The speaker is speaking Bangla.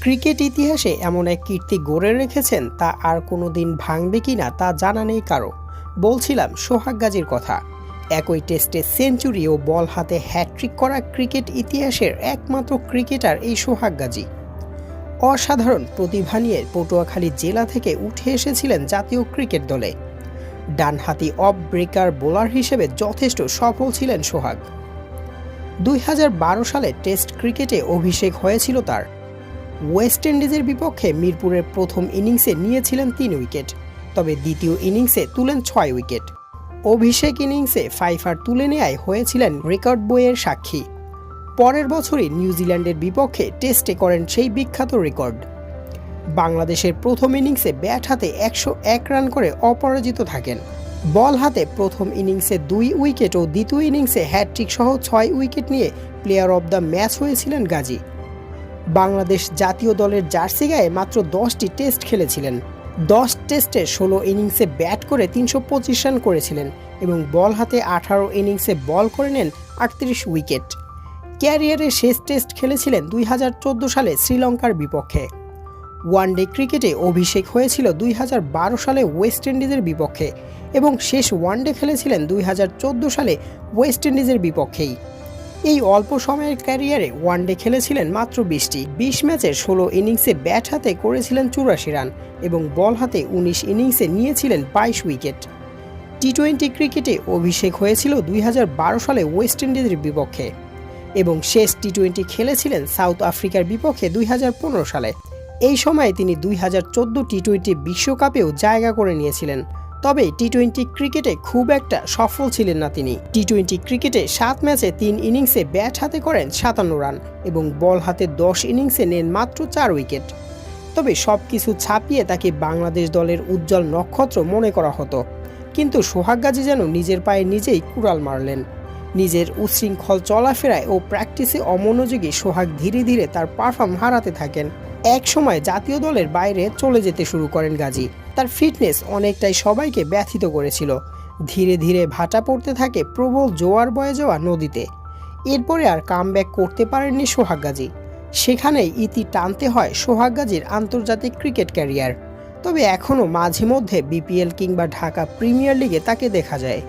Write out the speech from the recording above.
ক্রিকেট ইতিহাসে এমন এক কীর্তি গড়ে রেখেছেন তা আর কোনো দিন ভাঙবে কি না তা জানা নেই কারও। বলছিলাম, সোহাগ গাজীর কথা। একই টেস্টে সেঞ্চুরি ও বল হাতে হ্যাট্রিক করা ক্রিকেট ইতিহাসের একমাত্র ক্রিকেটার এই সোহাগ গাজী। অসাধারণ প্রতিভা নিয়ে পটুয়াখালী জেলা থেকে উঠে এসেছিলেন জাতীয় ক্রিকেট দলে। ডানহাতি অফ ব্রেকার বোলার হিসেবে যথেষ্ট সফল ছিলেন সোহাগ। দুই হাজার বারো সালে টেস্ট ক্রিকেটে অভিষেক হয়েছিল তার। ওয়েস্ট ইন্ডিজের বিপক্ষে মিরপুরের প্রথম ইনিংসে নিয়েছিলেন তিন উইকেট, তবে দ্বিতীয় ইনিংসে তুলেন ছয় উইকেট। অভিষেক ইনিংসে ফাইফার তুলে নেয় হয়েছিলেন রেকর্ড বইয়ের সাক্ষী। পরের বছরই নিউজিল্যান্ডের বিপক্ষে টেস্টে করেন সেই বিখ্যাত রেকর্ড। বাংলাদেশের প্রথম ইনিংসে ব্যাট হাতে একশো এক রান করে অপরাজিত থাকেন। বল হাতে প্রথম ইনিংসে দুই উইকেট ও দ্বিতীয় ইনিংসে হ্যাট্রিক সহ ছয় উইকেট নিয়ে প্লেয়ার অব দ্য ম্যাচ হয়েছিলেন গাজী। বাংলাদেশ জাতীয় দলের জার্সি গায়ে মাত্র দশটি টেস্ট খেলেছিলেন। দশ টেস্টে ষোলো ইনিংসে ব্যাট করে তিনশো পঁচিশ রান করেছিলেন এবং বল হাতে আঠারো ইনিংসে বল করে নেন আটত্রিশ উইকেট। ক্যারিয়ারের শেষ টেস্ট খেলেছিলেন দুই হাজার চোদ্দ সালে শ্রীলঙ্কার বিপক্ষে। ওয়ানডে ক্রিকেটে অভিষেক হয়েছিল দুই হাজার বারো সালে ওয়েস্ট ইন্ডিজের বিপক্ষে এবং শেষ ওয়ানডে খেলেছিলেন দুই হাজার চোদ্দ সালে ওয়েস্ট ইন্ডিজের বিপক্ষেই। এই অল্প সময়ের ক্যারিয়ারে ওয়ানডে খেলেছিলেন মাত্র বিশটি। বিশ ম্যাচের ষোলো ইনিংসে ব্যাট হাতে করেছিলেন চুরাশি রান এবং বল হাতে উনিশ ইনিংসে নিয়েছিলেন বাইশ উইকেট। টি টোয়েন্টি ক্রিকেটে অভিষেক হয়েছিল দুই হাজার বারো সালে ওয়েস্ট ইন্ডিজের বিপক্ষে এবং শেষ টি টোয়েন্টি খেলেছিলেন সাউথ আফ্রিকার বিপক্ষে দুই হাজার পনেরো সালে। এই সময়ে তিনি দুই হাজার চোদ্দ টি টোয়েন্টি বিশ্বকাপেও জায়গা করে নিয়েছিলেন। তবে টি টোয়েন্টি ক্রিকেটে খুব একটা সফল ছিলেন না তিনি। টি টোয়েন্টি ক্রিকেটে সাত ম্যাচে তিন ইনিংসে ব্যাট হাতে করেন সাতান্ন রান এবং বল হাতে দশ ইনিংসে নেন মাত্র চার উইকেট। তবে সব কিছু ছাপিয়ে তাকে বাংলাদেশ দলের উজ্জ্বল নক্ষত্র মনে করা হতো। কিন্তু সোহাগ গাজী যেন নিজের পায়ে নিজেই কুড়াল মারলেন। নিজের উচ্ছৃঙ্খল চলাফেরায় ও প্র্যাকটিসে অমনোযোগী সোহাগ ধীরে ধীরে তার পারফর্ম হারাতে থাকেন। এক সময় জাতীয় দলের বাইরে চলে যেতে শুরু করেন গাজী। তার ফিটনেস অনেকটাই সবাইকে ব্যথিত করেছিল। ধীরে ধীরে ভাটা পড়তে থাকে প্রবল জোয়ার বয়ে যাওয়া নদীতে। এরপরে আর কামব্যাক করতে পারেননি সোহাগ গাজী। সেখানেই ইতি টানতে হয় সোহাগ গাজীর আন্তর্জাতিক ক্রিকেট ক্যারিয়ার তবে এখনও মাঝে মধ্যে বিপিএল কিংবা ঢাকা প্রিমিয়ার লিগে তাকে দেখা যায়।